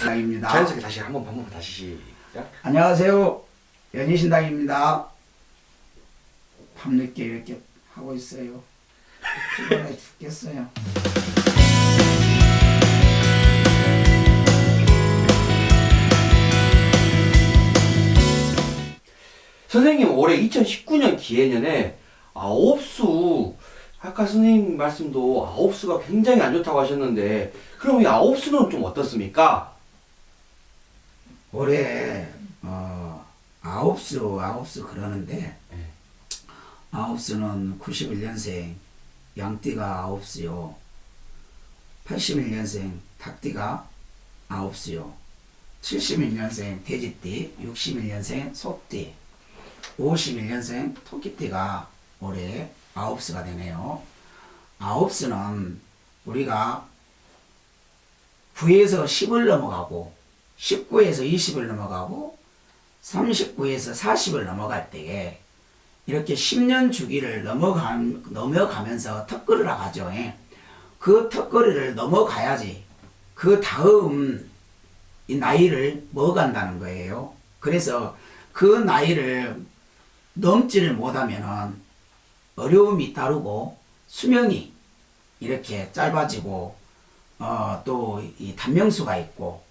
연희신당입니다. 자연스럽게 다시 한 번 반복 다시 시작. 안녕하세요. 연희신당입니다. 밤늦게 이렇게 하고 있어요. 피곤해 죽겠어요. 선생님 올해 2019년 기해년에 아홉 수 아까 선생님 말씀도 아홉수가 굉장히 안 좋다고 하셨는데 그럼 이 아홉수는 좀 어떻습니까? 올해 어, 아홉수 아홉수 그러는데 네. 아홉수는 91년생 양띠가 아홉수요. 81년생 닭띠가 아홉수요. 71년생 돼지띠, 61년생 소띠, 51년생 토끼띠가 올해 아홉수가 되네요. 아홉수는 우리가 9에서 10을 넘어가고 19에서 20을 넘어가고 39에서 40을 넘어갈 때에 이렇게 10년 주기를 넘어가, 넘어가면서 턱걸이를 하죠. 예. 그 턱걸이를 넘어가야지 그 다음 이 나이를 먹어간다는 거예요. 그래서 그 나이를 넘지를 못하면은 어려움이 따르고 수명이 이렇게 짧아지고 어, 또이 단명수가 있고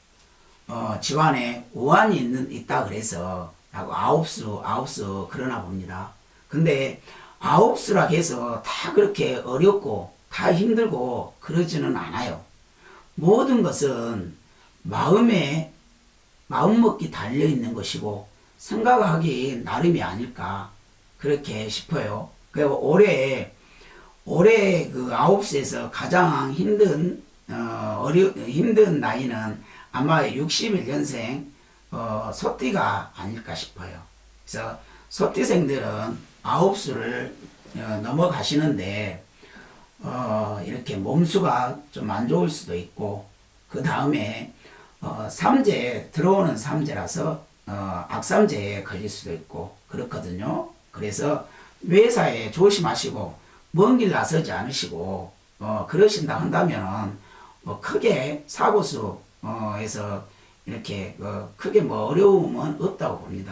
어, 집안에 우환이 있는 있다 그래서 라고 아홉수 아홉수 그러나 봅니다. 근데 아홉수라 해서 다 그렇게 어렵고 다 힘들고 그러지는 않아요. 모든 것은 마음에 마음먹기 달려 있는 것이고 생각하기 나름이 아닐까 그렇게 싶어요. 그리고 올해 올해 그 아홉수에서 가장 힘든 어, 어려 힘든 나이는 아마 61년생 어, 소띠가 아닐까 싶어요. 그래서 소띠생들은 아홉 수를 어, 넘어가시는데 어, 이렇게 몸수가 좀 안 좋을 수도 있고 그 다음에 어, 삼재 들어오는 삼재라서 어, 악삼재에 걸릴 수도 있고 그렇거든요. 그래서 외사에 조심하시고 먼 길 나서지 않으시고 어, 그러신다 한다면은 뭐 크게 사고수에서 이렇게 어, 크게 뭐 어려움은 없다고 봅니다.